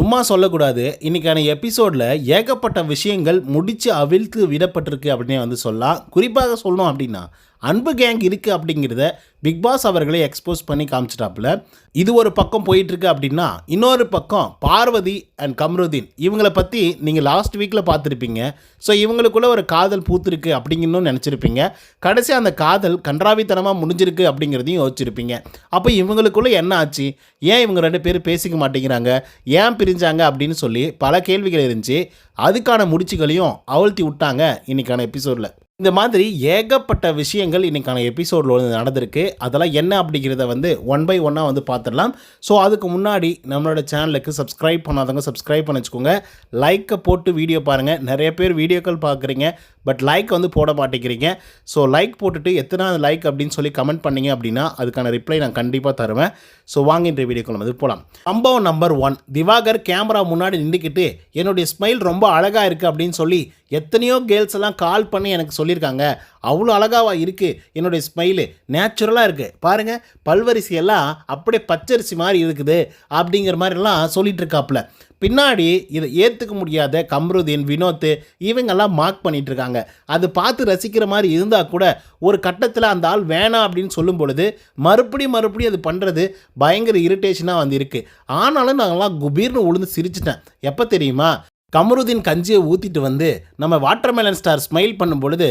சும்மா சொல்லக்கூடாது. இன்றைக்கான எபிசோடில் ஏகப்பட்ட விஷயங்கள் முடித்து அவிழ்த்து விடப்பட்டிருக்கு அப்படின்னே வந்து சொல்லலாம். குறிப்பாக சொல்லணும் அப்படின்னா அன்பு கேங் இருக்குது அப்படிங்கிறத பிக் பாஸ் அவர்களை எக்ஸ்போஸ் பண்ணி காமிச்சிட்டாப்புல. இது ஒரு பக்கம் போயிட்டுருக்கு அப்படின்னா இன்னொரு பக்கம் பார்வதி அண்ட் கம்ருதீன் இவங்களை பற்றி நீங்கள் லாஸ்ட் வீக்கில் பார்த்துருப்பீங்க. ஸோ இவங்களுக்குள்ள ஒரு காதல் பூத்துருக்கு அப்படிங்கன்னு நினச்சிருப்பீங்க. கடைசி அந்த காதல் கன்றாவித்தனமாக முடிஞ்சிருக்கு அப்படிங்கிறதையும் யோசிச்சிருப்பீங்க. அப்போ இவங்களுக்குள்ள என்ன ஆச்சு? ஏன் இவங்க ரெண்டு பேரும் பேசிக்க மாட்டேங்கிறாங்க? ஏன் பிரிஞ்சாங்க அப்படின்னு சொல்லி பல கேள்விகள் இருந்துச்சு. அதுக்கான முடிச்சுகளையும் அவிழ்த்தி விட்டாங்க இன்னைக்கான எபிசோடில் இந்த மாதிரி ஏகப்பட்ட விஷயங்கள் இன்னைக்கான எபிசோடில் வந்து நடந்திருக்கு. அதெல்லாம் என்ன அப்படிங்கிறத வந்து ஒன் பை ஒன்னாக வந்து பார்த்துடலாம் ஸோ அதுக்கு முன்னாடி நம்மளோட சேனலுக்கு சப்ஸ்கிரைப் பண்ணாதவங்க சப்ஸ்கிரைப் பண்ண வச்சுக்கோங்க. லைக்கை போட்டு வீடியோ பாருங்கள் நிறைய பேர் வீடியோக்கள் பார்க்குறீங்க பட் லைக் வந்து போட மாட்டேங்கிறீங்க. ஸோ லைக் போட்டுட்டு எத்தனாவது லைக் அப்படின்னு சொல்லி கமெண்ட் பண்ணீங்க அப்படின்னா அதுக்கான ரிப்ளை நான் கண்டிப்பாக தருவேன். ஸோ வாங்க இன்றைய வீடியோக்குள்ள வந்து போகலாம் சம்பவம் நம்பர் ஒன் திவாகர் கேமரா முன்னாடி நின்றுக்கிட்டு என்னுடைய ஸ்மைல் ரொம்ப அழகாக இருக்குது அப்படின்னு சொல்லி எத்தனையோ கேர்ள்ஸ் எல்லாம் கால் பண்ணி எனக்கு சொல்லி சொல்லியிருக்காங்க. அவ்வளோ அழகாவா இருக்குது என்னுடைய ஸ்மைலு நேச்சுரலாக இருக்குது பாருங்கள் பல்வரிசி எல்லாம் அப்படியே பச்சரிசி மாதிரி இருக்குது. அப்படிங்கிற மாதிரிலாம் சொல்லிகிட்ருக்காப்புல பின்னாடி இதை ஏற்றுக்க முடியாத கம்ருதீன் வினோத் இவங்கெல்லாம் மார்க் பண்ணிகிட்ருக்காங்க இருக்காங்க அது பார்த்து ரசிக்கிற மாதிரி இருந்தால் கூட ஒரு கட்டத்தில் அந்த ஆள் வேணாம் அப்படின்னு சொல்லும் பொழுது மறுபடியும் மறுபடியும் அது பண்ணுறது பயங்கர இரிட்டேஷனாக வந்து இருக்குது ஆனாலும் நாங்கள்லாம் குபீர்னு உளுந்து சிரிச்சிட்டேன். எப்போ தெரியுமா? கமருதீன் கஞ்சியை ஊற்றிட்டு வந்து நம்ம வாட்டர்மெலன் ஸ்டார் ஸ்மைல் பண்ணும் பொழுது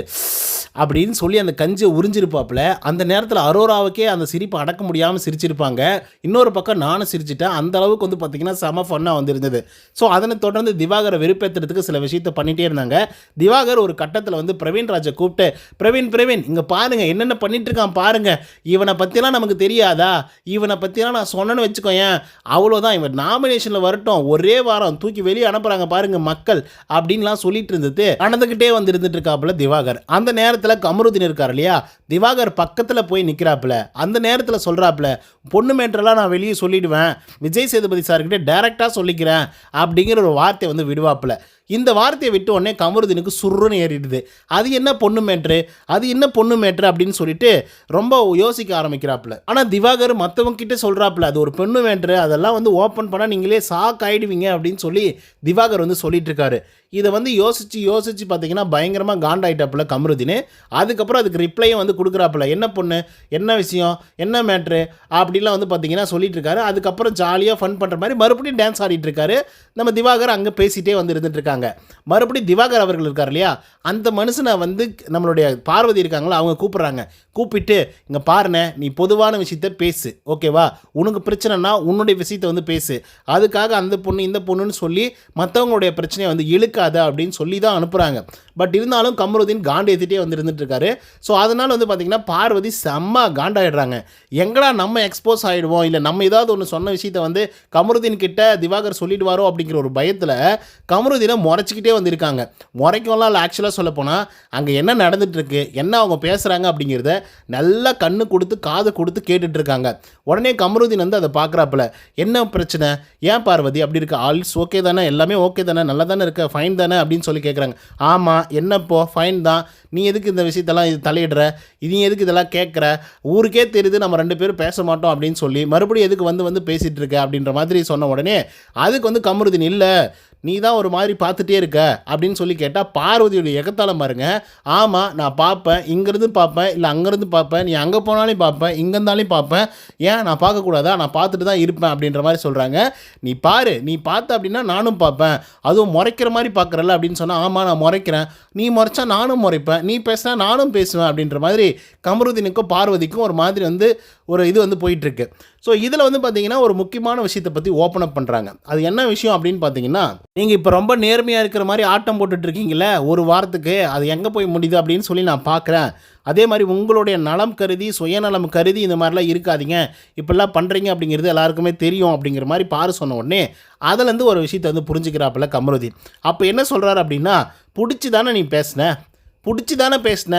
அப்படின்னு சொல்லி அந்த கஞ்சியை உறிஞ்சிருப்பாப்புல அந்த நேரத்தில் அரோராவுக்கே அந்த சிரிப்பை அடக்க முடியாமல் சிரிச்சிருப்பாங்க. இன்னொரு பக்கம் நானும் சிரிச்சிட்டேன். அந்த அளவுக்கு வந்து பார்த்திங்கன்னா செம ஃபன்னாக வந்திருந்தது. ஸோ அதனை தொடர்ந்து திவாகரை வெறுப்பேற்றுறதுக்கு சில விஷயத்தை பண்ணிகிட்டே இருந்தாங்க. திவாகர் ஒரு கட்டத்தில் வந்து பிரவீன் ராஜை கூப்பிட்டு பிரவீன் பிரவீன் இங்கே பாருங்கள் என்னென்ன பண்ணிட்டு இருக்கான் பாருங்கள் இவனை பற்றிலாம் நமக்கு தெரியாதா? இவனை பற்றிலாம் நான் சொன்னேன்னு வச்சுக்கோயேன். அவ்வளோதான் இவன் நாமினேஷனில் வரட்டும். ஒரே வாரம் தூக்கி வெளியே அனுப்புகிறாங்க பாருங்க மக்கள் அப்படின்லாம் சொல்லிட்டு இருந்தது நடந்துகிட்டே வந்து இருந்துட்டு இருக்காப்புல திவாகர். அந்த நேரத்தில் கமருதீன் இருக்கார் இல்லையா? திவாகர் பக்கத்தில் போய் நிற்கிறாப்புல அந்த நேரத்தில் சொல்கிறாப்புல பொண்ணு மேட்டரெல்லாம் நான் வெளியே சொல்லிடுவேன். விஜய் சேதுபதி சார்கிட்ட டேரெக்டாக சொல்லிக்கிறேன். அப்படிங்கிற ஒரு வார்த்தை வந்து விடுவாப்புல. இந்த வார்த்தையை விட்டு உடனே கமருதீனுக்கு சுருன்னு ஏறிடுது. அது என்ன பொண்ணு மேட்ரு? அது என்ன பொண்ணு மேட்ரு அப்படின்னு சொல்லிட்டு ரொம்ப யோசிக்க ஆரம்பிக்கிறாப்புல. ஆனால் திவாகர் மற்றவங்ககிட்ட சொல்கிறாப்புல அது ஒரு பொண்ணு மேட்ரு அதெல்லாம் வந்து ஓப்பன் பண்ணால் நீங்களே ஷாக் ஆயிடுவீங்க அப்படின்னு சொல்லி திவாகர் வந்து சொல்லிட்டு இருக்காரு. இதை வந்து யோசித்து யோசித்து பார்த்தீங்கன்னா பயங்கரமாக காண்டாயிட்டாப்புல கமருதீன். அதுக்கப்புறம் அதுக்கு ரிப்ளையும் வந்து கொடுக்குறாப்புல. என்ன பொண்ணு? என்ன விஷயம்? என்ன மேட்ரு அப்படிலாம் வந்து பார்த்தீங்கன்னா சொல்லிட்டு இருக்காரு அதுக்கப்புறம் ஜாலியாக ஃபன் பண்ணுற மாதிரி மறுபடியும் டான்ஸ் ஆடிட்டு இருக்காரு நம்ம திவாகர் அங்கே பேசிகிட்டே வந்து இருந்துட்டு இருக்காங்க மறுபடியும் திவாகர் அவர்கள் இருக்கார் இல்லையா? அந்த மனுஷனை வந்து நம்மளுடைய பார்வதி இருக்காங்களா அவங்க கூப்பிட்றாங்க. கூப்பிட்டு இங்கே பாருண்ணே நீ பொதுவான விஷயத்த பேசு ஓகேவா? உனக்கு பிரச்சனைனா உன்னுடைய விஷயத்த வந்து பேசு. அதுக்காக அந்த பொண்ணு இந்த பொண்ணுன்னு சொல்லி மற்றவங்களுடைய பிரச்சனையை வந்து இழுக்காத அப்படின்னு சொல்லி தான் அனுப்புகிறாங்க பட் இருந்தாலும் கமருதீன் காண்டு ஏற்றிட்டே வந்து இருக்காரு. ஸோ அதனால் வந்து பார்த்திங்கன்னா பார்வதி செம்ம காண்டாயிடுறாங்க. எங்கடா நம்ம எக்ஸ்போஸ் ஆகிடுவோம் இல்லை நம்ம ஏதாவது ஒன்று சொன்ன விஷயத்த வந்து கமருதீன் கிட்ட திவாகர் சொல்லிடுவாரோ அப்படிங்கிற ஒரு பயத்தில் கமருதீனை முறைச்சிக்கிட்டே வந்திருக்காங்க. முறைக்கெல்லாம் இல்லை ஆக்சுவலாக சொல்லப்போனால் அங்கே என்ன நடந்துகிட்ருக்கு இருக்கு என்ன அவங்க பேசுகிறாங்க அப்படிங்கிறத நல்லா கண்ணு கொடுத்து காது கொடுத்து கேட்டுட்ருக்காங்க உடனே கமருதீன் வந்து அதை பார்க்குறாப்புல என்ன பிரச்சனை? ஏன் பார்வதி? அப்படி இருக்கு? ஆல்ஸ் ஓகே தானே? எல்லாமே ஓகே தானே? நல்லா தானே இருக்க? ஃபைன் தானே அப்படின்னு சொல்லி கேட்குறாங்க ஆமாம் என்னப்போ ஃபைன் தான். நீ எதுக்கு இந்த விஷயத்தெல்லாம் இது தலையிடுற? நீ எதுக்கு இதெல்லாம் கேட்குற ஊருக்கே தெரியுது நம்ம ரெண்டு பேரும் பேச மாட்டோம் அப்படின்னு சொல்லி மறுபடியும் எதுக்கு வந்து வந்து பேசிகிட்டு இருக்க அப்படின்ற மாதிரி சொன்ன உடனே அதுக்கு வந்து கமருதீன் இல்லை. நீ தான் ஒரு மாதிரி பார்த்துட்டே இருக்க அப்படின்னு சொல்லி கேட்டால் பார்வதியுடைய எகத்தாலம் பாருங்க. ஆமாம் நான் பார்ப்பேன் இங்கேருந்து பார்ப்பேன் இல்லை அங்கேருந்து பார்ப்பேன் நீ அங்கே போனாலும் பார்ப்பேன் இங்கே இருந்தாலும் பார்ப்பேன். ஏன்? நான் பார்க்கக்கூடாதா நான் பார்த்துட்டு தான் இருப்பேன் அப்படின்ற மாதிரி சொல்கிறாங்க நீ பாரு நீ பார்த்த அப்படின்னா நானும் பார்ப்பேன். அதுவும் முறைக்கிற மாதிரி பார்க்குறல அப்படின்னு சொன்னால் ஆமாம் நான் முறைக்கிறேன். நீ முறைச்சா நானும் முறைப்பேன். நீ பேசினா நானும் பேசுவேன் அப்படின்ற மாதிரி கமருதீனுக்கும் பார்வதிக்கும் ஒரு மாதிரி வந்து ஒரு இது வந்து போயிட்டுருக்கு. ஸோ இதில் வந்து பார்த்தீங்கன்னா ஒரு முக்கியமான விஷயத்தை பற்றி ஓப்பன் அப் பண்ணுறாங்க அது என்ன விஷயம் அப்படின்னு பார்த்தீங்கன்னா நீங்கள் இப்போ ரொம்ப நேர்மையாக இருக்கிற மாதிரி ஆட்டம் போட்டுட்ருக்கீங்களே ஒரு வாரத்துக்கு அது எங்கே போய் முடியுது அப்படின்னு சொல்லி நான் பார்க்குறேன் அதே மாதிரி உங்களுடைய நலம் கருதி சுயநலம் கருதி இந்த மாதிரிலாம் இருக்காதீங்க. இப்படிலாம் பண்ணுறீங்க அப்படிங்கிறது எல்லாருக்குமே தெரியும் அப்படிங்கிற மாதிரி பாரு சொன்ன உடனே அதுலேருந்து ஒரு விஷயத்தை வந்து புரிஞ்சுக்கிறாப்புல கமருதீன். அப்போ என்ன சொல்கிறாரு அப்படின்னா பிடிச்சி தானே நீ பேசின? பிடிச்சி தானே பேசின?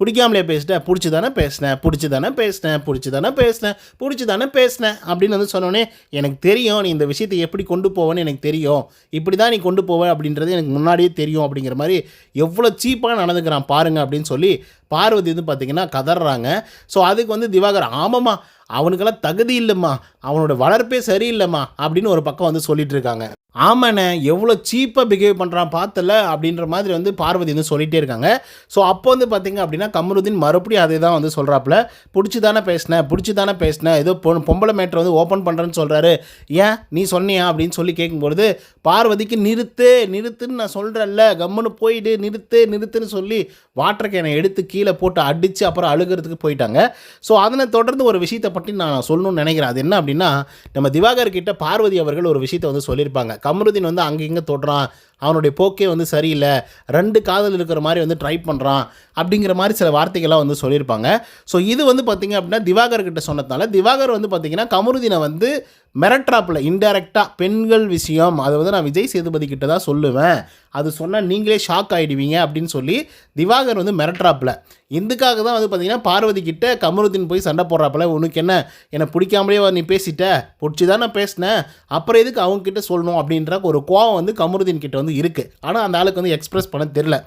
பிடிக்காமலே பேசிட்டேன் பிடிச்சி தானே பேசினேன் பிடிச்சி தானே பேசினேன் பிடிச்சி தானே பேசினேன் பிடிச்சி தானே பேசினேன் அப்படின்னு வந்து சொன்னோடனே எனக்கு தெரியும் நீ இந்த விஷயத்தை எப்படி கொண்டு போவேன்னு எனக்கு தெரியும். இப்படி தான் நீ கொண்டு போவ அப்படின்றது எனக்கு முன்னாடியே தெரியும் அப்படிங்கிற மாதிரி எவ்வளோ சீப்பாக நடந்துக்கிறான் பாருங்க அப்படின்னு சொல்லி பார்வதி வந்து பார்த்திங்கன்னா கதறாங்க. ஸோ அதுக்கு வந்து திவாகர் ஆமாம்மா அவனுக்கெல்லாம் தகுதி இல்லைம்மா. அவனோட வளர்ப்பே சரியில்லைம்மா. அப்படின்னு ஒரு பக்கம் வந்து சொல்லிட்டு இருக்காங்க. ஆமாண்ணே எவ்வளோ சீப்பாக பிஹேவ் பண்ணுறான் பார்த்தல அப்படின்ற மாதிரி வந்து பார்வதி வந்து சொல்லிகிட்டே இருக்காங்க. ஸோ அப்போ வந்து பார்த்தீங்க அப்படின்னா கமருதீன் மறுபடியும் அதே தான் வந்து சொல்கிறாப்புல பிடிச்சி தானே பேசினேன் பிடிச்சி தானே பேசினேன் ஏதோ பொ பொம்பளை மேட்ரை வந்து ஓப்பன் பண்ணுறேன்னு சொல்கிறாரு ஏன்? நீ சொன்னியா? அப்படின்னு சொல்லி கேட்கும்பொழுது பார்வதிக்கு நிறுத்து நிறுத்துன்னு நான் சொல்கிறேன்ல கம்முன்னு போயிடு நிறுத்து நிறுத்துன்னு சொல்லி வாட்டர் கேனை எடுத்து கீழே போட்டு அடித்து அப்புறம் அழுகிறதுக்கு போயிட்டாங்க. ஸோ அதனை தொடர்ந்து ஒரு விஷயத்தை பற்றி நான் சொல்லணும்னு நினைக்கிறேன். அது என்ன அப்படின்னா நம்ம திவாகர் கிட்ட பார்வதி அவர்கள் ஒரு விஷயத்தை வந்து சொல்லியிருப்பாங்க. கமருதீன் வந்து அங்கே இங்கே தொடுறான். அவனுடைய போக்கே வந்து சரியில்லை. ரெண்டு காதல் இருக்கிற மாதிரி வந்து ட்ரை பண்ணுறான் அப்படிங்கிற மாதிரி சில வார்த்தைகள்லாம் வந்து சொல்லியிருப்பாங்க. ஸோ இது வந்து பார்த்திங்க அப்படின்னா திவாகர் கிட்ட சொன்னதுனால திவாகர் வந்து பார்த்திங்கன்னா கமருதீனை வந்து மிரட்ராப்பில் இன்டெரக்டாக பெண்கள் விஷயம். அதை வந்து நான் விஜய் சேதுபதி கிட்ட தான் சொல்லுவேன். அது சொன்னால் நீங்களே ஷாக் ஆகிடுவீங்க அப்படின்னு சொல்லி திவாகர் வந்து மிரட்ராப்பில் இதுக்காக தான் வந்து பார்த்தீங்கன்னா பார்வதி கிட்ட கமருதீன் போய் சண்டை போடுறாப்புல. உனக்கு என்ன? என்னை பிடிக்காமலே நீ பேசிட்ட? பிடிச்சி தான் நான் பேசினேன். அப்புறம் எதுக்கு அவங்க கிட்ட சொல்லணும் அப்படின்ற ஒரு கோவம் வந்து கமருதீன் கிட்ட வந்து இருக்குது ஆனால் அந்த ஆளுக்கு வந்து எக்ஸ்பிரஸ் பண்ண தெரில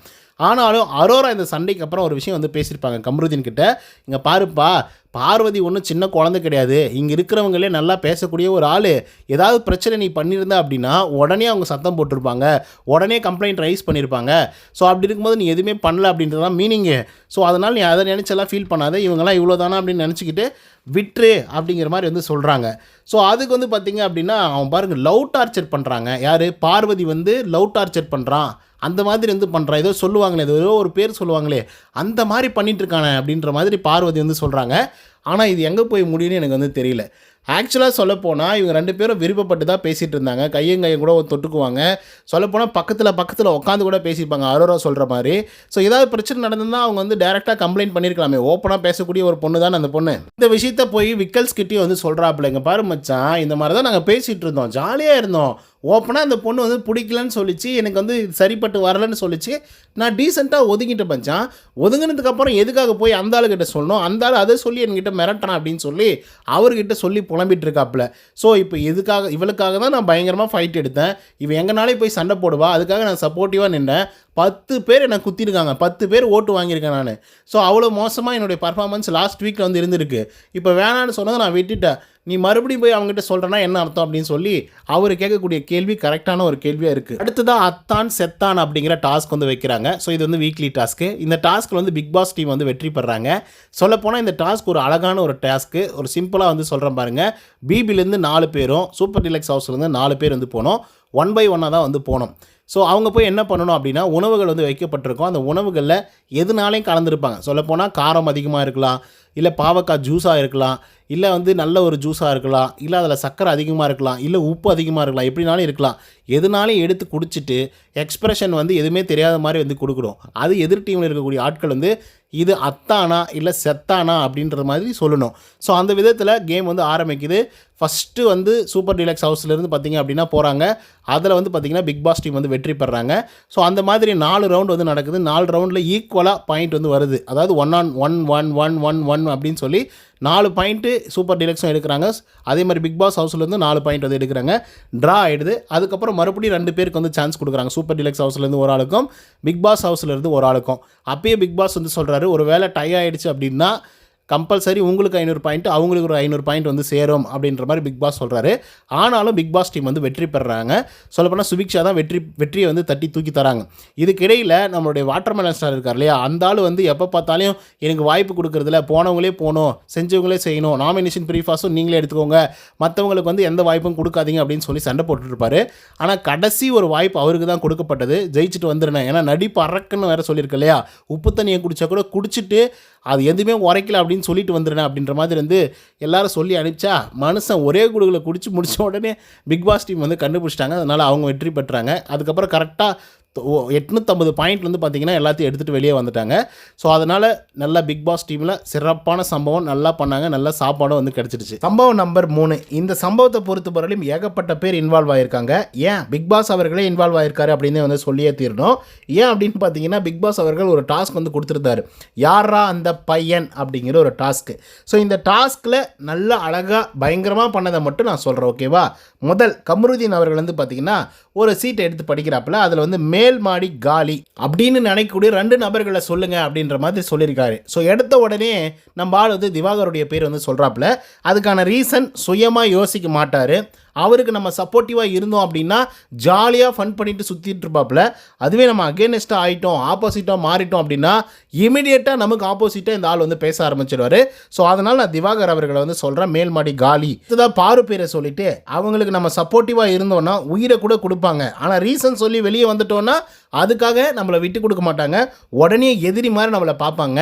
ஆனாலும் அரோரா இந்த சண்டைக்கு அப்புறம் ஒரு விஷயம் வந்து பேசியிருப்பாங்க கமருதீன் கிட்ட. இங்கே பாருப்பா பார்வதி ஒன்றும் சின்ன குழந்தை கிடையாது. இங்கே இருக்கிறவங்களே நல்லா பேசக்கூடிய ஒரு ஆள். ஏதாவது பிரச்சனை நீ பண்ணியிருந்த அப்படின்னா உடனே அவங்க சத்தம் போட்டிருப்பாங்க. உடனே கம்ப்ளைண்ட் ரைஸ் பண்ணியிருப்பாங்க. ஸோ அப்படி இருக்கும்போது நீ எதுவுமே பண்ணல அப்படின்றது தான் மீனிங்கு ஸோ அதனால் நீ அதை நினச்செல்லாம் ஃபீல் பண்ணாத. இவங்கெல்லாம் இவ்வளோ தானா அப்படின்னு நினச்சிக்கிட்டு விட்டுரு அப்படிங்கிற மாதிரி வந்து சொல்கிறாங்க ஸோ அதுக்கு வந்து பார்த்திங்க அப்படின்னா அவன் பாருங்கள் லவ் டார்ச்சர் பண்ணுறாங்க யார்? பார்வதி வந்து லவ் டார்ச்சர் பண்ணுறான் அந்த மாதிரி வந்து பண்ணுறான் ஏதோ சொல்லுவாங்களே ஏதோ ஒரு பேர் சொல்லுவாங்களே அந்த மாதிரி பண்ணிட்டு இருக்கானே அப்படின்ற மாதிரி பார்வதி வந்து சொல்கிறாங்க ஆனால் இது எங்கே போய் முடியும்னு எனக்கு வந்து தெரியல. ஆக்சுவலாக சொல்லப்போனால் இவங்க ரெண்டு பேரும் விருப்பப்பட்டு தான் பேசிகிட்டு இருந்தாங்க கையும் கையும் கூட தொட்டுக்குவாங்க. சொல்லப்போனால் பக்கத்தில் பக்கத்தில் உட்காந்து கூட பேசியிருப்பாங்க. அரோரா சொல்கிற மாதிரி. ஸோ ஏதாவது பிரச்சனை நடந்ததுன்னா அவங்க வந்து டேரெக்டாக கம்ப்ளைண்ட் பண்ணியிருக்கலாமே. ஓப்பனாக பேசக்கூடிய ஒரு பொண்ணு தான் அந்த பொண்ணு. இந்த விஷயத்த போய் விக்கல்ஸ் கிட்டேயும் வந்து சொல்கிறாப்புல பாரு மச்சான் இந்த மாதிரி தான் நாங்கள் பேசிகிட்டு இருந்தோம் ஜாலியாக இருந்தோம். ஓப்பனாக அந்த பொண்ணு வந்து பிடிக்கலன்னு சொல்லிச்சு எனக்கு வந்து சரிப்பட்டு வரலன்னு சொல்லிச்சு. நான் டீசெண்டாக ஒதுங்கிட்டு பஞ்சான். ஒதுங்கினதுக்கப்புறம் எதுக்காக போய் அந்த ஆளுகிட்ட சொல்லணும்? அந்த ஆள் அதை சொல்லி என்கிட்ட மிரட்டான் அப்படின்னு சொல்லி அவர்கிட்ட சொல்லி புலம்பிட்டு இருக்காப்புல ஸோ இப்போ எதுக்காக இவளுக்காக தான் நான் பயங்கரமாக ஃபைட் எடுத்தேன். இவன் எங்கனாலே போய் சண்டை போடுவா. அதுக்காக நான் சப்போர்ட்டிவாக நின்றேன். பத்து பேர் என்னை குத்திருக்காங்க. பத்து பேர் ஓட்டு வாங்கியிருக்கேன் நான். ஸோ அவ்வளோ மோசமாக என்னுடைய பர்ஃபார்மன்ஸ் லாஸ்ட் வீக்கில் வந்து இருந்திருக்கு. இப்போ வேணான்னு சொன்னதை நான் விட்டுட்டேன். நீ மறுபடியும் போய் அவங்ககிட்ட சொல்கிறேன்னா என்ன அர்த்தம் அப்படின்னு சொல்லி அவர் கேட்கக்கூடிய கேள்வி கரெக்டான ஒரு கேள்வியாக இருக்குது அடுத்ததாக அத்தான் செத்தான் அப்படிங்கிற டாஸ்க் வந்து வைக்கிறாங்க. ஸோ இது வந்து வீக்லி டாஸ்க்கு இந்த டாஸ்க்கில் வந்து பிக் பாஸ் டீம் வந்து வெற்றி பெறாங்க. சொல்லப்போனால் இந்த டாஸ்க் ஒரு அழகான ஒரு டாஸ்க்கு ஒரு சிம்பிளாக வந்து சொல்கிறேன் பாருங்கள் பிபிலேருந்து நாலு பேரும் சூப்பர் டிலக்ஸ் ஹவுஸ்லேருந்து நாலு பேர் வந்து போனோம். ஒன் பை ஒன்னாக தான் வந்து போனோம். ஸோ அவங்க போய் என்ன பண்ணணும் அப்படின்னா உணவுகள் வந்து வைக்கப்பட்டிருக்கும். அந்த உணவுகளில் எதுனாலையும் கலந்துருப்பாங்க. சொல்லப்போனால் காரம் அதிகமாக இருக்கலாம் இல்லை பாவக்காய் ஜூஸாக இருக்கலாம் இல்லை வந்து நல்ல ஒரு ஜூஸாக இருக்கலாம் இல்லை அதில் சர்க்கரை அதிகமாக இருக்கலாம் இல்லை உப்பு அதிகமாக இருக்கலாம் எப்படினாலும் இருக்கலாம். எதுனாலும் எடுத்து குடிச்சிட்டு எக்ஸ்ப்ரெஷன் வந்து எதுவுமே தெரியாத மாதிரி வந்து கொடுக்கணும். அது எதிர் டீமில் இருக்கக்கூடிய ஆட்கள் வந்து இது அத்தானா இல்லை செத்தானா அப்படின்ற மாதிரி சொல்லணும். ஸோ அந்த விதத்தில் கேம் வந்து ஆரம்பிக்குது. ஃபஸ்ட்டு வந்து சூப்பர் டீலக்ஸ் ஹவுஸ்லேருந்து பார்த்தீங்க அப்படின்னா போகிறாங்க அதில் வந்து பார்த்திங்கன்னா பிக் பாஸ் டீம் வந்து வெற்றி பெறாங்க. ஸோ அந்த மாதிரி நாலு ரவுண்ட் வந்து நடக்குது. நாலு ரவுண்டில் ஈக்குவலாக பாயிண்ட் வந்து வருது. அதாவது one on one one one one one அப்படின்னு சொல்லி நாலு பாயிண்ட்டு சூப்பர் டீலக்ஸும் எடுக்கிறாங்க. அதே மாதிரி பிக் பாஸ் ஹவுஸ்லேருந்து நாலு பாயிண்ட் வந்து எடுக்கிறாங்க. ட்ரா ஆகிடுது அதுக்கப்புறம் மறுபடியும் ரெண்டு பேருக்கு வந்து சான்ஸ் கொடுக்குறாங்க. சூப்பர் டிலக்ஸ் ஹவுஸ்லேருந்து ஒரு ஆளுக்கும் பிக் பாஸ் ஹவுஸ்லேருந்து ஒரு ஆளுக்கும். அப்பயே பிக் பாஸ் வந்து சொல்கிறாரு ஒரு வேளை டை ஆகிடுச்சு அப்படின்னா கம்பல்சரி உங்களுக்கு ஐநூறு பாயிண்ட் அவங்களுக்கு ஒரு ஐநூறு பாயிண்ட் வந்து சேரும் அப்படின்ற மாதிரி பிக் பாஸ் சொல்கிறாரு ஆனாலும் பிக் பாஸ் டீம் வந்து வெற்றி பெறுறாங்க சொல்லப்போனால் சுபிக்ஷா தான் வெற்றி வெற்றியை வந்து தட்டி தூக்கி தராங்க. இதுக்கிடையில் நம்மளுடைய வாட்டர்மெலன் ஸ்டார் இருக்கார் இல்லையா? அந்த ஆள் வந்து எப்போ பார்த்தாலும் எனக்கு வாய்ப்பு கொடுக்குறதுல போனவங்களே போகணும் செஞ்சவங்களே செய்யணும். நாமினேஷன் ப்ரீஃபாஸும் நீங்களே எடுத்துக்கோங்க. மற்றவங்களுக்கு வந்து எந்த வாய்ப்பும் கொடுக்காதீங்க அப்படின்னு சொல்லி சண்டை போட்டுருப்பாரு ஆனால் கடைசி ஒரு வாய்ப்பு அவருக்கு தான் கொடுக்கப்பட்டது. ஜெயிச்சுட்டு வந்துருனேன் ஏன்னா நடிப்பு அரக்குன்னு வேறு சொல்லியிருக்கு இல்லையா? உப்பு தண்ணியை குடித்தா கூட குடிச்சிட்டு அது எதுவுமே உரைக்கல அப்படின்னு சொல்லிட்டு வந்துடுறேன் அப்படின்ற மாதிரி வந்து எல்லாரும் சொல்லி அனுப்பிச்சா மனுஷன் ஒரே குடுகளை குடிச்சு முடிச்ச உடனே பிக் பாஸ் டீம் வந்து கண்டுபிடிச்சிட்டாங்க. அதனால் அவங்க வெற்றி பெற்றாங்க. அதுக்கப்புறம் கரெக்டாக எட்நூற்றம்பது பாயிண்ட் வந்து பார்த்தீங்கன்னா எல்லாத்தையும் எடுத்துகிட்டு வெளியே வந்துட்டாங்க. ஸோ அதனால் நல்லா பிக் பாஸ் டீமில் சிறப்பான சம்பவம் நல்லா பண்ணாங்க. நல்ல சாப்பாடும் வந்து கிடச்சிடுச்சு. சம்பவம் நம்பர் மூணு. இந்த சம்பவத்தை பொறுத்தவரையிலும் ஏகப்பட்ட பேர் இன்வால்வ் ஆகியிருக்காங்க ஏன்? பிக் பாஸ் அவர்களே இன்வால்வ் ஆயிருக்காரு அப்படின்னு வந்து சொல்லியே தீரணும். ஏன் அப்படின்னு பார்த்தீங்கன்னா பிக் பாஸ் அவர்கள் ஒரு டாஸ்க் வந்து கொடுத்துருந்தாரு. யாரா அந்த பையன் அப்படிங்கிற ஒரு டாஸ்க்கு ஸோ இந்த டாஸ்கில் நல்ல அழகாக பயங்கரமாக பண்ணதை மட்டும் நான் சொல்கிறேன் ஓகேவா முதல் கமருதீன் அவர்கள் வந்து பார்த்தீங்கன்னா ஒரு சீட்டை எடுத்து படிக்கிறாப்புல. அதில் வந்து மே மேல் மாடி காலி அப்படின்னு நினைக்கக்கூடிய ரெண்டு நபர்களை சொல்லுங்க அப்படின்ற மாதிரி சொல்லியிருக்காரு. ஸோ எடுத்த உடனே நம்ம ஆள் வந்து திவாகருடைய பேர் வந்து சொல்கிறாப்புல அதுக்கான ரீசன் சுயமாக யோசிக்க மாட்டார். அவருக்கு நம்ம சப்போர்ட்டிவாக இருந்தோம் அப்படின்னா ஜாலியாக ஃபன் பண்ணிட்டு சுற்றிட்டு இருப்பாப்புல. அதுவே நம்ம அகேனஸ்ட்டாக ஆகிட்டோம் ஆப்போசிட்டாக மாறிட்டோம் அப்படின்னா இமிடியேட்டாக நமக்கு ஆப்போசிட்டாக இந்த ஆள் வந்து பேச ஆரம்பிச்சிடுவார் ஸோ அதனால் நான் திவாகர் அவர்களை வந்து சொல்கிறேன் மேல்மாடி காலி. இதுதான் பாரு பேரை சொல்லிட்டு அவங்களுக்கு நம்ம சப்போர்ட்டிவாக இருந்தோம்னா உயிரை கூட கொடுப்பாங்க. ஆனால் ரீசன் சொல்லி வெளியே வந்துட்டோம்னா அதுக்காக நம்மளை விட்டு கொடுக்க மாட்டாங்க. உடனே எதிரி மாதிரி நம்மளை பார்ப்பாங்க.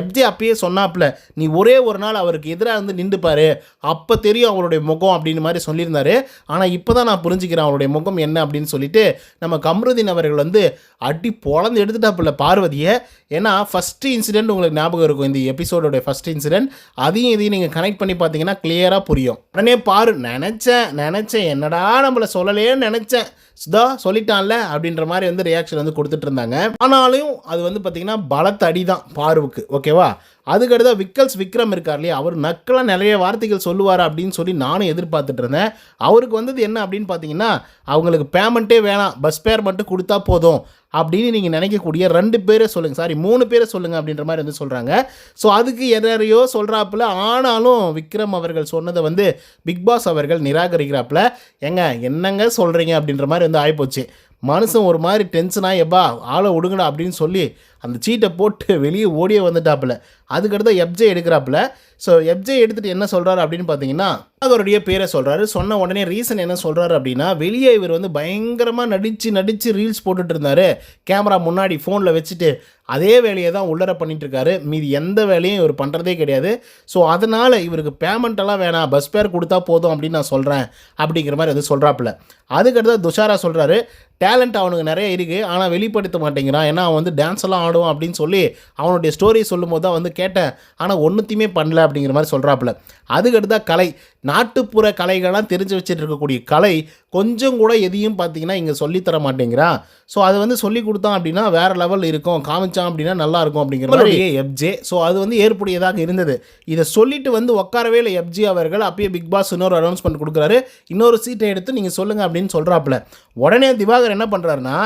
எப்ஜே அப்பயே சொன்னாப்புல நீ ஒரே ஒரு நாள் அவருக்கு எதிராக இருந்து நின்றுப்பார் அப்போ தெரியும் அவருடைய முகம் அப்படின்னு மாதிரி சொல்லியிருந்தாரு. ஆனால் இப்போ தான் நான் புரிஞ்சுக்கிறேன் அவருடைய முகம் என்ன அப்படின்னு சொல்லிட்டு நம்ம கம்ருதீன் அவர்கள் வந்து அடி பொழந்து எடுத்துட்டாப்புல பார்வதியை. ஏன்னா ஃபஸ்ட்டு இன்சிடென்ட் உங்களுக்கு ஞாபகம் இருக்கும். இந்த எபிசோடோட ஃபஸ்ட் இன்சிடென்ட் அதையும் இதையும் நீங்கள் கனெக்ட் பண்ணி பார்த்தீங்கன்னா கிளியராக புரியும். உடனே பாரு நினச்சேன் நினச்சேன். என்னடா நம்மளை சொல்லலேன்னு நினச்சேன். சுதா சொல்லிட்டான்ல அப்படின்ற மாதிரி வந்து ரியாக்ஷன் வந்து கொடுத்துட்டு இருந்தாங்க ஆனாலும் அது வந்து பார்த்தீங்கன்னா பலத்த அடி தான் பார்வுக்கு ஓகேவா? அதுக்கடுத்த விக்கல்ஸ் விக்ரம் இருக்கார் இல்லையா அவர் நக்கலாக நிறைய வார்த்தைகள் சொல்லுவார் அப்படின்னு சொல்லி நானும் எதிர்பார்த்துட்டு இருந்தேன் அவருக்கு வந்தது என்ன அப்படின்னு பார்த்தீங்கன்னா அவங்களுக்கு பேமெண்ட்டே வேணாம் பஸ் பேர் மட்டும் கொடுத்தா போதும் அப்படின்னு நீங்கள் நினைக்கக்கூடிய ரெண்டு பேரை சொல்லுங்கள் சாரி மூணு பேரை சொல்லுங்கள் அப்படின்ற மாதிரி வந்து சொல்கிறாங்க ஸோ அதுக்கு எதையோ சொல்கிறாப்புல ஆனாலும் விக்ரம் அவர்கள் சொன்னதை வந்து பிக் பாஸ் அவர்கள் நிராகரிக்கிறாப்புல ஏங்க என்னங்க சொல்கிறீங்க அப்படின்ற மாதிரி வந்து ஆகிப்போச்சு மனுஷன் ஒரு மாதிரி டென்ஷனாக எப்பா ஆளை விடுங்கடா அப்படின்னு சொல்லி அந்த சீட்டை போட்டு வெளியே ஓடியே வந்துட்டாப்புல. அதுக்கடுத்து எப்ஜே எடுக்கிறாப்புல. ஸோ எப்ஜே எடுத்துகிட்டு என்ன சொல்கிறாரு அப்படின்னு பார்த்தீங்கன்னா அவருடைய பேரை சொல்கிறாரு சொன்ன உடனே ரீசன் என்ன சொல்கிறாரு அப்படின்னா வெளியே இவர் வந்து பயங்கரமாக நடித்து நடித்து ரீல்ஸ் போட்டுட்டு இருந்தார். கேமரா முன்னாடி ஃபோனில் வச்சுட்டு அதே வேலையை தான் உள்ளர பண்ணிட்டுருக்காரு மீதி எந்த வேலையும் இவர் பண்ணுறதே கிடையாது. ஸோ அதனால் இவருக்கு பேமெண்ட்டெல்லாம் வேணாம். பஸ் பேர் கொடுத்தா போதும் அப்படின்னு நான் சொல்கிறேன் அப்படிங்கிற மாதிரி அது சொல்கிறாப்புல அதுக்கடுத்து துஷாரா சொல்கிறாரு டேலண்ட் அவனுக்கு நிறைய இருக்குது ஆனால் வெளிப்படுத்த மாட்டேங்கிறான். ஏன்னா அவன் வந்து டான்ஸ் எல்லாம் ஆடுவான் அப்படின்னு சொல்லி அவனுடைய ஸ்டோரி சொல்லும்போது தான் வந்து கேட்டேன். ஆனால் ஒன்றுத்தையுமே பண்ணல அப்படிங்கிற மாதிரி சொல்கிறாப்புல அதுக்கடுத்தா கலை. நாட்டுப்புற கலைகள்லாம் தெரிஞ்சு வச்சுட்டு இருக்கக்கூடிய கலை கொஞ்சம் கூட எதையும் பார்த்தீங்கன்னா இங்கே சொல்லித்தர மாட்டேங்கிறான் ஸோ அதை வந்து சொல்லி கொடுத்தான் அப்படின்னா வேறு லெவல் இருக்கும். காமிச்சான் அப்படின்னா நல்லா இருக்கும் அப்படிங்கிற மாதிரி எஃப்ஜே ஸோ அது வந்து ஏற்புடையதாக இருந்தது. இதை சொல்லிட்டு வந்து உட்காரவே இல்லை எஃப்ஜே அவர்கள். அப்பயே பிக் பாஸ் இன்னொரு அனௌன்ஸ்மெண்ட் கொடுக்குறாரு. இன்னொரு சீட்டை எடுத்து நீங்கள் சொல்லுங்கள் அப்படின்னு சொல்கிறாப்புல உடனே திவாகர் என்ன பண்ணுறாருன்னா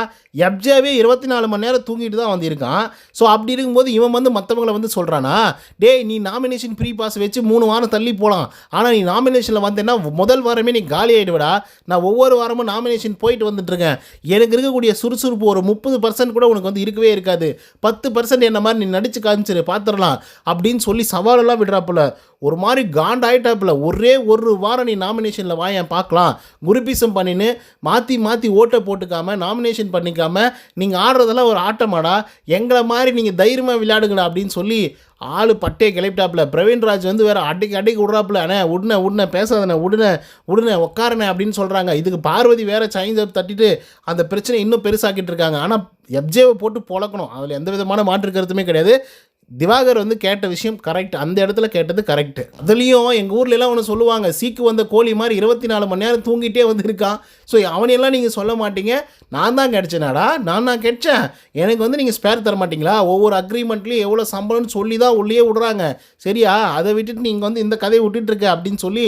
எஃப்ஜேவே இருபத்தி நாலு மணி நேரம் தூங்கிட்டு தான் வந்திருக்கான். ஸோ அப்படி இருக்கும்போது இவன் வந்து மற்றவங்களை வந்து சொல்கிறானா டேய் நீ நாமினேஷன் ப்ரீ பாஸ் வச்சு மூணு வாரம் தள்ளி போகலாம் ஆனால் நீ நாமினேஷனில் வந்தேன்னா முதல் வாரமே நீ காலி ஆகிடுவடா நான் ஒவ்வொரு வாரமும் நாமினேஷன் போயிட்டு வந்துட்டுருக்கேன். எனக்கு இருக்கக்கூடிய சுறுசுறுப்பு ஒரு முப்பது பர்சன்ட் கூட உனக்கு வந்து இருக்கவே இருக்காது. பத்து பர்சன்ட் என்ன மாதிரி நீ நடிச்சு காமிச்சிரு பார்த்துடலாம் அப்படின்னு சொல்லி சவாலெல்லாம் விடுறாப்புல. ஒரு மாதிரி காண்டாயிட்டாப்புல. ஒரே ஒரு வாரம் நீ நாமினேஷனில் வாயன் பார்க்கலாம். குருபிசம் பண்ணின்னு மாற்றி மாற்றி ஓட்டை போட்டுக்காமல் நாமினேஷன் பண்ணிக்காமல் நீங்கள் ஆடுறதெல்லாம் ஒரு ஆட்டமாடா. எங்களை மாதிரி நீங்கள் தைரியமாக விளையாடுங்கடா அப்படின்னு சொல்லி ஆள் பட்டையை கிளப்பிட்டாப்புல. பிரவீன்ராஜ் வந்து வேறு அடிக்க அடிக்க விட்றாப்புல. அண்ணே உடனே உடனே பேசாதண்ணே உடனே உடனே உட்காரனே அப்படின்னு சொல்கிறாங்க இதுக்கு பார்வதி வேறு சைன்ஸ் அப் தட்டிட்டு அந்த பிரச்சனை இன்னும் பெருசாக்கிட்டு இருக்காங்க. ஆனால் எப்ஜேவை போட்டு பொழக்கணும். அதில் எந்த விதமான மாற்று கருத்துமே கிடையாது. திவாகர் வந்து கேட்ட விஷயம் கரெக்ட் அந்த இடத்துல கேட்டது கரெக்ட் அதுலேயும் எங்கள் ஊர்ல எல்லாம் ஒன்று சொல்லுவாங்க சீக்கு வந்த கோழி மாதிரி இருபத்தி நாலு மணி நேரம் தூங்கிட்டே வந்து இருக்கான். ஸோ அவனையெல்லாம் நீங்கள் சொல்ல மாட்டீங்க. நான் தான் கிடைச்சேனாடா நான் தான் கிடைச்சேன் எனக்கு வந்து நீங்கள் ஸ்பேர் தர மாட்டீங்களா? ஒவ்வொரு அக்ரிமெண்ட்லேயும் எவ்வளோ சம்பளம்னு சொல்லி தான் உள்ளே விடுறாங்க. சரியா? அதை விட்டுட்டு நீங்கள் வந்து இந்த கதையை விட்டுட்டுருக்க அப்படின்னு சொல்லி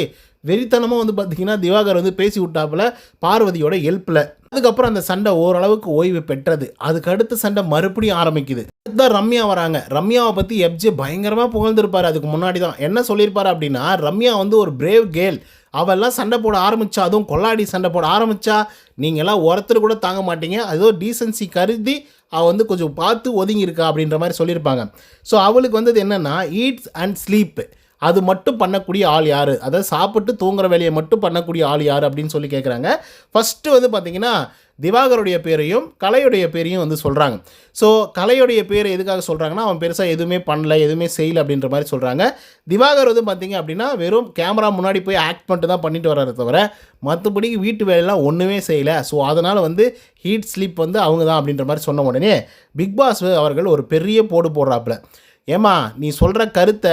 வெறித்தனமாக வந்து பார்த்தீங்கன்னா திவாகர் வந்து பேசி விட்டாப்புல பார்வதியோட ஹெல்ப்பில் அதுக்கப்புறம் அந்த சண்டை ஓரளவுக்கு ஓய்வு பெற்றது. அதுக்கு அடுத்த சண்டை மறுபடியும் ஆரம்பிக்குது. தான் ரம்யா வராங்க. ரம்யாவை பற்றி எப்ஜே பயங்கரமாக புகழ்ந்திருப்பார். அதுக்கு முன்னாடி தான் என்ன சொல்லியிருப்பார் அப்படின்னா ரம்யா வந்து ஒரு பிரேவ் கேர்ள் அவெல்லாம் சண்டை போட ஆரம்பித்தா அதுவும் கொள்ளாடி சண்டை போட ஆரம்பித்தா நீங்கள்லாம் ஒருத்தர் கூட தாங்க மாட்டீங்க. அதோ டீசன்சி கருதி அவள் வந்து கொஞ்சம் பார்த்து ஒதுங்கியிருக்கா அப்படின்ற மாதிரி சொல்லியிருப்பாங்க. ஸோ அவளுக்கு வந்தது என்னென்னா ஈட்ஸ் அண்ட் ஸ்லீப்பு அது மட்டும் பண்ணக்கூடிய ஆள் யார்? அதாவது சாப்பிட்டு தூங்குற வேலையை மட்டும் பண்ணக்கூடிய ஆள் யார் அப்படின்னு சொல்லி கேட்குறாங்க ஃபஸ்ட்டு வந்து பார்த்தீங்கன்னா திவாகருடைய பேரையும் கலையுடைய பேரையும் வந்து சொல்கிறாங்க ஸோ கலையுடைய பேர் எதுக்காக சொல்கிறாங்கன்னா அவன் பெருசாக எதுவுமே பண்ணல எதுவுமே செய்யலை அப்படின்ற மாதிரி சொல்கிறாங்க திவாகர் வந்து பார்த்தீங்க அப்படின்னா வெறும் கேமரா முன்னாடி போய் ஆக்ட் பண்ணிட்டு தான் பண்ணிட்டு வர்றத தவிர மற்றபடி வீட்டு வேலையெல்லாம் ஒன்றுமே செய்யலை. ஸோ அதனால் வந்து ஹீட் ஸ்லீப் வந்து அவங்க தான் அப்படின்ற மாதிரி சொன்ன உடனே பிக் பாஸ் அவர்கள் ஒரு பெரிய போடு போடுறாப்புல. ஏமா நீ சொல்கிற கருத்தை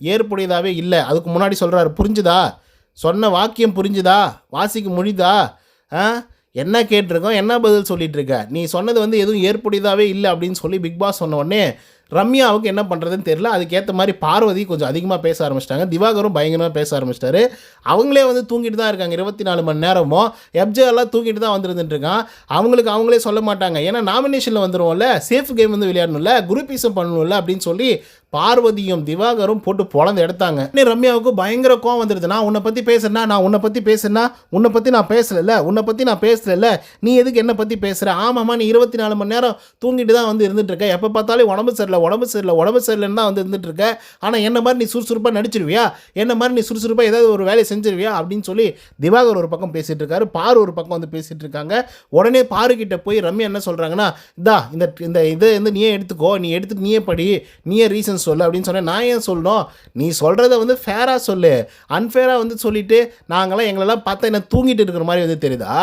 ஏற்புடையதாகவே இல்லை. அதுக்கு முன்னாடி சொல்கிறாரு புரிஞ்சுதா? சொன்ன வாக்கியம் புரிஞ்சுதா? வாசிக்க முடியுதா? ஆ? என்ன கேட்டிருக்கோம்? என்ன பதில் சொல்லிகிட்ருக்க நீ சொன்னது வந்து எதுவும் ஏற்புடையதாகவே இல்லை அப்படின்னு சொல்லி பிக் பாஸ் சொன்ன உடனே ரம்யாவுக்கு என்ன பண்ணுறதுன்னு தெரியல. அதுக்கேற்ற மாதிரி பார்வதி கொஞ்சம் அதிகமாக பேச ஆரம்பிச்சிட்டாங்க. திவாகரும் பயங்கரமாக பேச ஆரம்பிச்சிட்டாரு. அவங்களே வந்து தூங்கிட்டு தான் இருக்காங்க. இருபத்தி நாலு மணி நேரமும் எப்ஜே தூங்கிட்டு தான் வந்துருந்துட்டுருக்கான் அவங்களுக்கு அவங்களே சொல்ல மாட்டாங்க. ஏன்னா நாமினேஷனில் வந்துடுவோம்ல சேஃப் கேம் வந்து விளையாடணும்ல. குரூப்பீஸும் பண்ணணும்ல அப்படின்னு சொல்லி பார்வதியும் திவாகரும் போட்டு பொழந்து எடுத்தாங்க. இன்னும் ரம்யாவுக்கு பயங்கர கோவம் வந்துடுது நான் உன்னை பற்றி பேசுறேன்னா நான் உன்னை பற்றி பேசுறேன்னா உன்னை பற்றி நான் பேசலைல்ல. உன்னை பற்றி நான் பேசலைல்ல. நீ எதுக்கு என்னை பற்றி பேசுகிற ஆமாம்மா நீ இருபத்தி நாலு மணி நேரம் தூங்கிட்டு தான் வந்து இருந்துட்டு இருக்க. எப்போ பார்த்தாலும் உடம்பு சரியில்லை. உடம்பு சரியில்லை உடம்பு சரியில்லைன்னு தான் வந்து இருந்துட்டு இருக்க ஆனால் என்ன மாதிரி நீ சுறுசுறுப்பாக நடிச்சிருவியா? என்ன மாதிரி நீ சுறுசுறுப்பாக ஏதாவது ஒரு வேலையை செஞ்சிருவியா? அப்படின்னு சொல்லி திவாகர் ஒரு பக்கம் பேசிட்டு இருக்காரு பாரு ஒரு பக்கம் வந்து பேசிட்டு இருக்காங்க உடனே பாரு கிட்ட போய் ரம்யா என்ன சொல்கிறாங்கன்னா இதா இந்த இந்த இதை வந்து நீயே எடுத்துக்கோ நீ எடுத்துட்டு நீயே படி நீயே ரீசன் சொல்லு அப்படின்னு சொன்னேன். நான் ஏன் சொல்லணும்? நீ சொல்கிறத வந்து ஃபேராக சொல்லு. அன்ஃபேராக வந்து சொல்லிட்டு நாங்களாம் எங்களெல்லாம் பார்த்தா என்ன தூங்கிட்டு இருக்கிற மாதிரி வந்து தெரியுதா?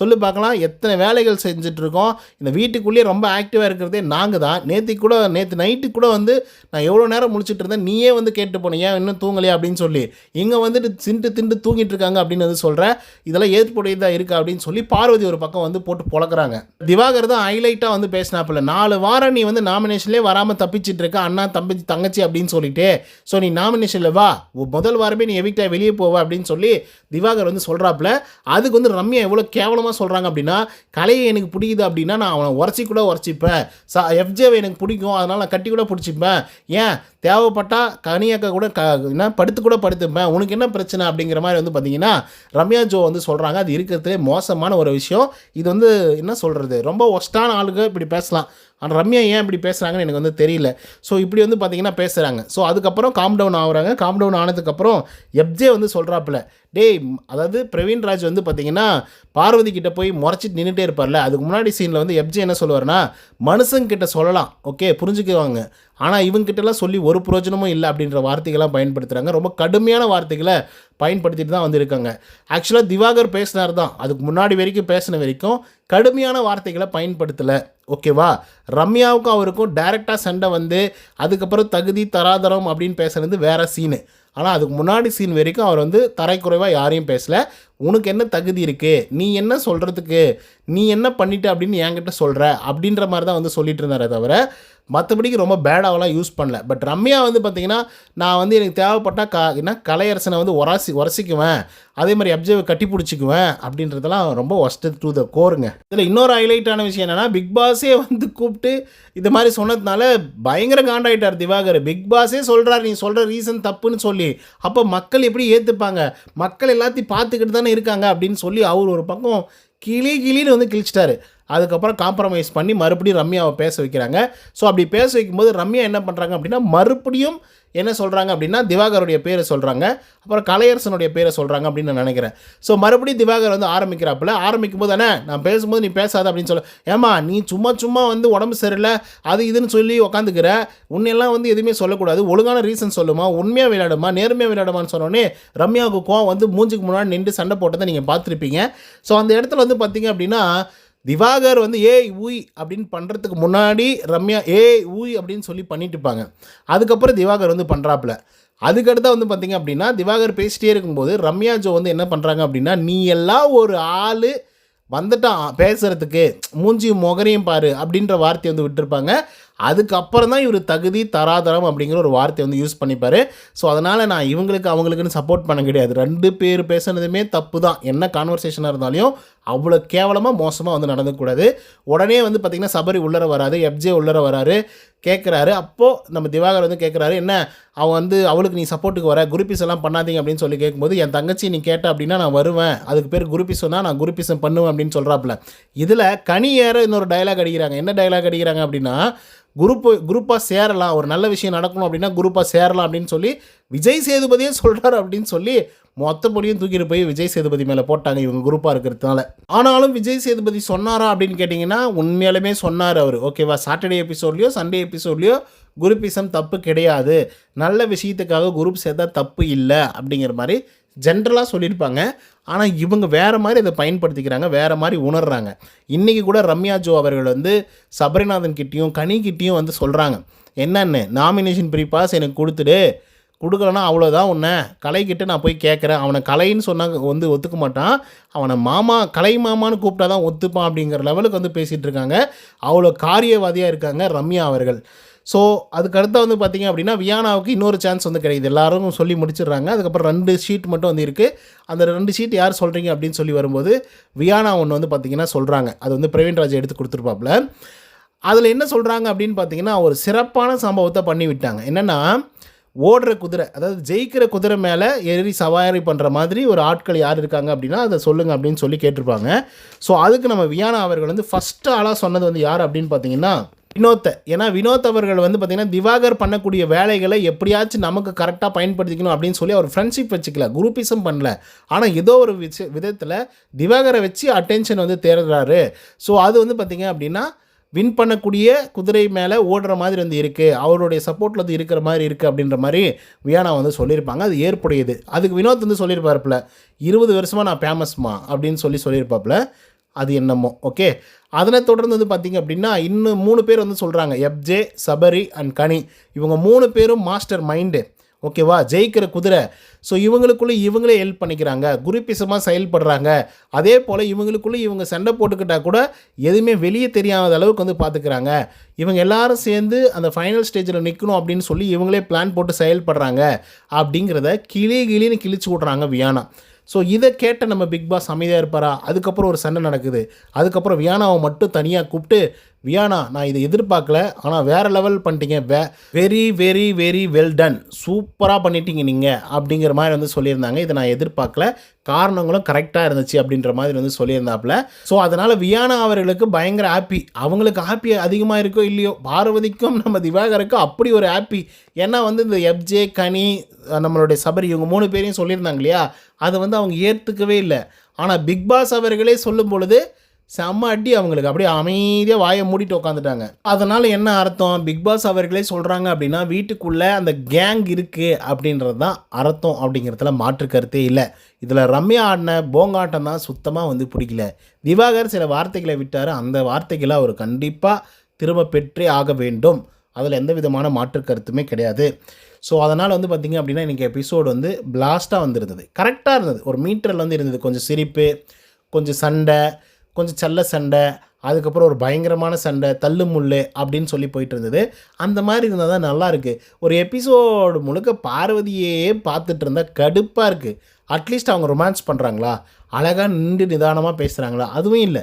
சொல்லு பார்க்கலாம். எத்தனை வேலைகள் செஞ்சுட்டு இருக்கோம் இந்த வீட்டுக்குள்ளேயே ரொம்ப ஆக்டிவாக இருக்கிறதே நாங்கள் தான் நேற்று கூட நேற்று நைட்டு கூட வந்து நான் எவ்வளோ நேரம் முழிச்சிட்டு இருந்தேன் நீயே வந்து கேட்டு போனேன் ஏன் இன்னும் தூங்கலையா? அப்படின்னு சொல்லி. இங்கே வந்துட்டு திண்டு திண்டு தூங்கிட்டு இருக்காங்க அப்படின்னு வந்து சொல்கிறேன் இதெல்லாம் ஏற்புடையதாக இருக்கா? அப்படின்னு சொல்லி பார்வதி ஒரு பக்கம் வந்து போட்டு பொழக்கிறாங்க. திவாகர் தான் ஹைலைட்டாக வந்து பேசினாப்புல நாலு வாரம் நீ வந்து நாமினேஷன்லேயே வராமல் தப்பிச்சிட்டு இருக்க அண்ணா தம்பி தங்கச்சி அப்படின்னு சொல்லிட்டு. ஸோ நீ நாமினேஷனில் வா முதல் வாரமே நீ எவிக்டா வெளியே போவ அப்படின்னு சொல்லி திவாகர் வந்து சொல்கிறாப்புல அதுக்கு வந்து ரம்யா எவ்வளோ கேவலமாக சொல்கிறாங்க அப்படின்னா கலையை எனக்கு பிடிக்குது அப்படின்னா நான் அவனை உரைச்சி கூட உரைச்சிப்பேன் சா எஃப்ஜேவை எனக்கு பிடிக்கும் அதனால் நான் கட்டி கூட பிடிச்சிப்பேன். ஏன்? தேவைப்பட்டால் கனியாக்க கூட க என்ன படுத்து கூட படுத்துப்பேன். உனக்கு என்ன பிரச்சனை அப்படிங்கிற மாதிரி வந்து பார்த்தீங்கன்னா ரம்யா ஜோ வந்து சொல்கிறாங்க அது இருக்கிறதுலே மோசமான ஒரு விஷயம். இது வந்து என்ன சொல்கிறது ரொம்ப ஒஸ்டான ஆளுங்க இப்படி பேசலாம். ஆனால் ரம்யா ஏன் இப்படி பேசுகிறாங்கன்னு எனக்கு வந்து தெரியல. ஸோ இப்படி வந்து பார்த்தீங்கன்னா பேசுகிறாங்க ஸோ அதுக்கப்புறம் காம் டவுன் ஆகுறாங்க. காம் டவுன் ஆனதுக்கப்புறம் எப்ஜே வந்து சொல்கிறாப்புல டேய் அதாவது பிரவீன் ராஜ் வந்து பார்த்தீங்கன்னா பார்வதி கிட்ட போய் முறைச்சிட்டு நின்றுட்டே இருப்பார்ல. அதுக்கு முன்னாடி சீனில் வந்து எப்ஜே என்ன சொல்லுவார்னா மனுஷங்கிட்ட சொல்லலாம். ஓகே புரிஞ்சுக்குவாங்க. ஆனால் இவங்ககிட்டலாம் சொல்லி ஒரு பிரயோஜனமும் இல்லை அப்படின்ற வார்த்தைகள்லாம் பயன்படுத்துகிறாங்க ரொம்ப கடுமையான வார்த்தைகளை பயன்படுத்திட்டு தான் வந்திருக்காங்க. ஆக்சுவலாக திவாகர் பேசினார் தான். அதுக்கு முன்னாடி வரைக்கும் பேசின வரைக்கும் கடுமையான வார்த்தைகளை பயன்படுத்தலை. ஓகேவா ரம்யாவுக்கும் அவருக்கும் டைரெக்டாக சண்டை வந்து அதுக்கப்புறம் தகுதி தராதரம் அப்படின்னு பேசுனது வேறு சீனு ஆனால் அதுக்கு முன்னாடி சீன் வரைக்கும் அவர் வந்து தரைக்குறைவாக யாரையும் பேசல. உனக்கு என்ன தகுதி இருக்குது நீ என்ன சொல்கிறதுக்கு நீ என்ன பண்ணிட்ட அப்படின்னு என்கிட்ட சொல்கிற அப்படின்ற மாதிரி தான் வந்து சொல்லிட்டு இருந்தாரே தவிர மற்றபடிக்கு ரொம்ப பேடாவெல்லாம் யூஸ் பண்ணல. பட் ரம்யா வந்து பார்த்தீங்கன்னா நான் வந்து எனக்கு தேவைப்பட்டால் கா என்ன கலையரசனை வந்து உரசி உரசிக்குவேன். அதே மாதிரி எப்ஜேவை கட்டி பிடிச்சிக்குவேன் அப்படின்றதெல்லாம் ரொம்ப ஒஸ்ட் டு த கோருங்க இதில் இன்னொரு ஹைலைட்டான விஷயம் என்னென்னா பிக் பாஸே வந்து கூப்பிட்டு இது மாதிரி சொன்னதுனால பயங்கர காண்டாயிட்டார் திவாகர். பிக் பாஸே சொல்கிறார் நீ சொல்கிற ரீசன் தப்புன்னு சொல்லி. அப்போ மக்கள் எப்படி ஏற்றுப்பாங்க மக்கள் எல்லாத்தையும் பார்த்துக்கிட்டு தானே இருக்காங்க அப்படின்னு சொல்லி அவர் ஒரு பக்கம் கிளி கிளின்னு வந்து கிழிச்சிட்டாரு. அதுக்கப்புறம் காம்ப்ரமைஸ் பண்ணி மறுபடியும் ரம்யாவை பேச வைக்கிறாங்க. ஸோ அப்படி பேச வைக்கும்போது ரம்யா என்ன பண்ணுறாங்க அப்படின்னா மறுபடியும் என்ன சொல்கிறாங்க அப்படின்னா திவாகருடைய பேரை சொல்கிறாங்க அப்புறம் கலையரசனுடைய பேரை சொல்கிறாங்க அப்படின்னு நான் நினைக்கிறேன். ஸோ மறுபடியும் திவாகர் வந்து ஆரம்பிக்கிறாப்புல. ஆரம்பிக்கும் போது தானே நான் பேசும்போது நீ பேசாத அப்படின்னு சொல்ல. ஏமா நீ சும்மா சும்மா வந்து உடம்பு சரியில்லை. அது இதுன்னு சொல்லி உக்காந்துக்கிற. உன்னையெல்லாம் வந்து எதுவுமே சொல்லக்கூடாது. ஒழுங்கான ரீசன் சொல்லுமா. உண்மையாக விளையாடுமா. நேர்மையாக விளையாடுமான்னு சொன்னோடனே ரம்யாவுக்கு கோவம் வந்து மூஞ்சுக்கு முன்னாடி நின்று சண்டை போட்டதை நீங்கள் பார்த்துருப்பீங்க. ஸோ அந்த இடத்துல வந்து பார்த்தீங்க அப்படின்னா திவாகர் வந்து ஏய் ஊய் அப்படின்னு பண்ணுறதுக்கு முன்னாடி ரம்யா ஏய் ஊய் அப்படின்னு சொல்லி பண்ணிட்டு இருப்பாங்க அதுக்கப்புறம் திவாகர் வந்து பண்ணுறாப்புல அதுக்கடுத்தா வந்து பார்த்திங்க அப்படின்னா திவாகர் பேசிட்டே இருக்கும்போது ரம்யா ஜோ வந்து என்ன பண்ணுறாங்க அப்படின்னா நீ எல்லாம் ஒரு ஆள் வந்துட்டான் பேசுகிறதுக்கு மூஞ்சியும் முகரையும் பாரு அப்படின்ற வார்த்தையை வந்து விட்டுருப்பாங்க. அதுக்கப்புறம் தான் இவர் தகுதி தராதரம் அப்படிங்கிற ஒரு வார்த்தையை வந்து யூஸ் பண்ணிப்பார். ஸோ அதனால் நான் இவங்களுக்கு அவங்களுக்குன்னு சப்போர்ட் பண்ண கிடையாது. ரெண்டு பேர் பேசுனதுமே தப்பு தான். என்ன கான்வர்சேஷனாக இருந்தாலும் அவ்வளோ கேவலமாக மோசமாக வந்து நடந்துக்கூடாது உடனே வந்து பார்த்திங்கன்னா சபரி உள்ளர வராது எப்ஜே உள்ளர வராரு கேட்குறாரு அப்போது நம்ம திவாகர் வந்து கேட்குறாரு என்ன அவன் வந்து அவளுக்கு நீ சப்போர்ட்டுக்கு வர குருப்பீஸ் எல்லாம் பண்ணாதீங்க அப்படின்னு சொல்லி கேட்கும்போது என் தங்கச்சி நீ கேட்ட அப்படின்னா நான் வருவேன். அதுக்கு பேர் குருப்பீஸ்னா நான் குருப்பீசம் பண்ணுவேன் அப்படின்னு சொல்கிறாப்புல இதில் கனி ஏற இன்னொரு டைலாக் அடிக்கிறாங்க. என்ன டைலாக் அடிக்கிறாங்க அப்படின்னா குரூப்பு குரூப்பாக சேரலாம். ஒரு நல்ல விஷயம் நடக்கணும் அப்படின்னா குரூப்பாக சேரலாம் அப்படின்னு சொல்லி விஜய் சேதுபதியே சொல்கிறாரு அப்படின்னு சொல்லி மொத்தப்படியும் தூக்கிட்டு போய் விஜய் சேதுபதி மேலே போட்டாங்க இவங்க குரூப்பாக இருக்கிறதுனால. ஆனாலும் விஜய் சேதுபதி சொன்னாரா அப்படின்னு கேட்டிங்கன்னா உண்மையாலுமே சொன்னார் அவர். ஓகேவா சாட்டர்டே எபிசோட்லேயோ சண்டே எபிசோட்லையோ குரூப்பிசம் தப்பு கிடையாது. நல்ல விஷயத்துக்காக குரூப் சேர்த்தா தப்பு இல்லை அப்படிங்கிற மாதிரி ஜென்ரலாக சொல்லியிருப்பாங்க. ஆனால் இவங்க வேறு மாதிரி அதை பயன்படுத்திக்கிறாங்க வேறு மாதிரி உணர்றாங்க. இன்றைக்கி கூட ரம்யா ஜோ அவர்கள் வந்து சபரிநாதன் கிட்டேயும் கனி கிட்டேயும் வந்து சொல்கிறாங்க என்னென்னு? நாமினேஷன் ப்ரீ பாஸ் எனக்கு கொடுத்துடு. கொடுக்கலனா அவ்வளோதான் உன்னை கலைக்கிட்ட நான் போய் கேட்குறேன் அவனை கலைன்னு சொன்னாங்க வந்து ஒத்துக்க மாட்டான். அவனை மாமா கலை மாமான்னு கூப்பிட்டா தான் ஒத்துப்பான் அப்படிங்கிற லெவலுக்கு வந்து பேசிகிட்டு இருக்காங்க. அவ்வளோ காரியவாதியாக இருக்காங்க ரம்யா அவர்கள். ஸோ அதுக்கடுத்து வந்து பார்த்தீங்க அப்படின்னா வியானாவுக்கு இன்னொரு சான்ஸ் வந்து கிடைக்குது. எல்லாரும் சொல்லி முடிச்சிடுறாங்க. அதுக்கப்புறம் ரெண்டு ஷீட் மட்டும் வந்து இருக்குது அந்த ரெண்டு ஷீட் யார் சொல்கிறீங்க அப்படின்னு சொல்லி வரும்போது வியானா ஒன்று வந்து பார்த்திங்கன்னா சொல்கிறாங்க அது வந்து பிரவீன் ராஜ் எடுத்து கொடுத்துருப்பாப்புல அதில் என்ன சொல்கிறாங்க அப்படின்னு பார்த்தீங்கன்னா ஒரு சிறப்பான சம்பவத்தை பண்ணி விட்டாங்க என்னென்னா ஓடுற குதிரை அதாவது ஜெயிக்கிற குதிரை மேலே ஏறி சவாரி பண்ணுற மாதிரி ஒரு ஆட்கள் யார் இருக்காங்க அப்படின்னா அதை சொல்லுங்கள் அப்படின்னு சொல்லி கேட்டிருப்பாங்க. ஸோ அதுக்கு நம்ம வியானா அவர்கள் வந்து ஃபஸ்ட்டு ஆளாக சொன்னது வந்து யார் அப்படின்னு பார்த்தீங்கன்னா வினோத்தை. ஏன்னா வினோத் அவர்கள் வந்து பார்த்திங்கன்னா திவாகர் பண்ணக்கூடிய வேலைகளை எப்படியாச்சும் நமக்கு கரெக்டாக பயன்படுத்திக்கணும் அப்படின்னு சொல்லி அவர் ஃப்ரெண்ட்ஷிப் வச்சுக்கல குரூப்பிசம் பண்ணல. ஆனால் ஏதோ ஒரு விஷ விதத்தில் திவாகரை வச்சு அட்டென்ஷன் வந்து தேடுறாரு. ஸோ அது வந்து பார்த்திங்க அப்படின்னா வின் பண்ணக்கூடிய குதிரை மேலே ஓடுற மாதிரி வந்து இருக்குது அவருடைய சப்போர்ட்டில் வந்து இருக்கிற மாதிரி இருக்குது அப்படின்ற மாதிரி வியானா வந்து சொல்லியிருப்பாங்க. அது ஏற்புடையது. அதுக்கு வினோத் வந்து சொல்லியிருப்பாருப்புல இருபது வருஷமாக நான் ஃபேமஸ்மா அப்படின்னு சொல்லி சொல்லியிருப்பாப்புல. அது என்னமோ. ஓகே அதனை தொடர்ந்து வந்து பார்த்திங்க அப்படின்னா இன்னும் மூணு பேர் வந்து சொல்கிறாங்க எப்ஜே சபரி அண்ட் கனி இவங்க மூணு பேரும் மாஸ்டர் மைண்டு ஓகேவா? ஜெயிக்கிற குதிரை. ஸோ இவங்களுக்குள்ளே இவங்களே ஹெல்ப் பண்ணிக்கிறாங்க. குருப்பிசமாக செயல்படுறாங்க. அதே போல் இவங்களுக்குள்ளே இவங்க சண்டை போட்டுக்கிட்டால் கூட எதுவுமே வெளியே தெரியாத அளவுக்கு வந்து பார்த்துக்கிறாங்க இவங்க எல்லாரும் சேர்ந்து அந்த ஃபைனல் ஸ்டேஜில் நிற்கணும் அப்படின்னு சொல்லி இவங்களே பிளான் போட்டு செயல்படுறாங்க. அப்படிங்கிறத கிளி கிளின்னு கிழிச்சு விட்றாங்க வியானா. ஸோ இதை கேட்ட நம்ம பிக் பாஸ் அமைதியாக இருப்பாரா? அதுக்கப்புறம் ஒரு சண்டை நடக்குது. அதுக்கப்புறம் வியானாவை மட்டும் தனியாக கூப்பிட்டு வியானா நான் இதை எதிர்பார்க்கல ஆனால் வேறு லெவல் பண்ணிட்டீங்க. வே very very very well done சூப்பராக பண்ணிட்டீங்க நீங்கள் அப்படிங்கிற மாதிரி வந்து சொல்லியிருந்தாங்க. இதை நான் எதிர்பார்க்கல. காரணங்களும் கரெக்டாக இருந்துச்சு அப்படின்ற மாதிரி வந்து சொல்லியிருந்தாப்புல. ஸோ அதனால் வியானா அவர்களுக்கு பயங்கர ஹாப்பி அவங்களுக்கு ஹாப்பி அதிகமாக இருக்கோ இல்லையோ பார்வதிக்கும் நம்ம திவாகருக்கும் அப்படி ஒரு ஹாப்பி ஏன்னா வந்து இந்த எப்ஜே கனி நம்மளுடைய சபரி இவங்க மூணு பேரையும் சொல்லியிருந்தாங்க இல்லையா? அதை வந்து அவங்க ஏற்றுக்கவே இல்லை. ஆனால் பிக் பாஸ் அவர்களே சொல்லும் பொழுது செம்ம அடி அவங்களுக்கு. அப்படியே அமைதியாக வாயை மூடிட்டு உட்காந்துட்டாங்க அதனால் என்ன அர்த்தம்? பிக் பாஸ் அவர்களே சொல்கிறாங்க அப்படின்னா வீட்டுக்குள்ளே அந்த கேங் இருக்குது அப்படின்றது தான் அர்த்தம் அப்படிங்கிறதுல மாற்று கருத்தே இல்லை. இதில் ரம்யா ஆடின போங்காட்டம் தான் சுத்தமாக வந்து பிடிக்கல. திவாகர் சில வார்த்தைகளை விட்டார். அந்த வார்த்தைகளை அவர் கண்டிப்பாக திரும்ப பெற்றே ஆக வேண்டும். அதில் எந்த விதமான மாற்று கருத்துமே கிடையாது. ஸோ அதனால் வந்து பார்த்திங்க அப்படின்னா இன்றைக்கி எபிசோடு வந்து பிளாஸ்ட்டாக வந்துருந்தது. கரெக்டாக இருந்தது. ஒரு மீட்டரில் வந்து இருந்தது. கொஞ்சம் சிரிப்பு கொஞ்சம் சண்டை கொஞ்சம் செல்ல சண்டை அதுக்கப்புறம் ஒரு பயங்கரமான சண்டை தள்ளு முள்ளு அப்படின்னு சொல்லி போயிட்டு இருந்தது. அந்த மாதிரி இருந்தால் தான் நல்லா இருக்குது ஒரு எபிசோடு முழுக்க பார்வதியே பார்த்துட்டு இருந்தால் கடுப்பாக இருக்குது அட்லீஸ்ட் அவங்க ரொமான்ஸ் பண்ணுறாங்களா அழகாக நின்று நிதானமாக பேசுகிறாங்களா அதுவும் இல்லை.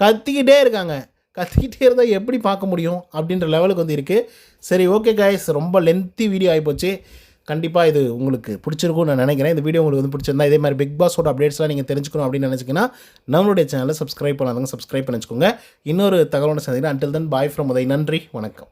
கத்திக்கிட்டே இருக்காங்க. கத்திக்கிட்டே இருந்தால் எப்படி பார்க்க முடியும் அப்படின்ற லெவலுக்கு வந்து இருக்குது சரி ஓகே காய்ஸ் ரொம்ப லென்த்தி வீடியோ ஆகிப்போச்சு கண்டிப்பாக இது உங்களுக்கு பிடிச்சிருக்கும்னு நான் நினைக்கிறேன். இந்த வீடியோ உங்களுக்கு வந்து பிடிச்சிருந்தா இதே மாதிரி பிக் பாஸோட அப்டேட்ஸ்லாம் நீங்கள் தெரிஞ்சுக்கணும் அப்படின்னு நினச்சிங்கன்னா நம்மளுடைய சேனலை சப்ஸ்கிரைப் பண்ணாதவங்க சப்ஸ்கிரைப் பண்ணிச்சுக்கோங்க. இன்னொரு தகவலோட சந்திக்கிறேன். Until then bye from Uday. நன்றி. வணக்கம்.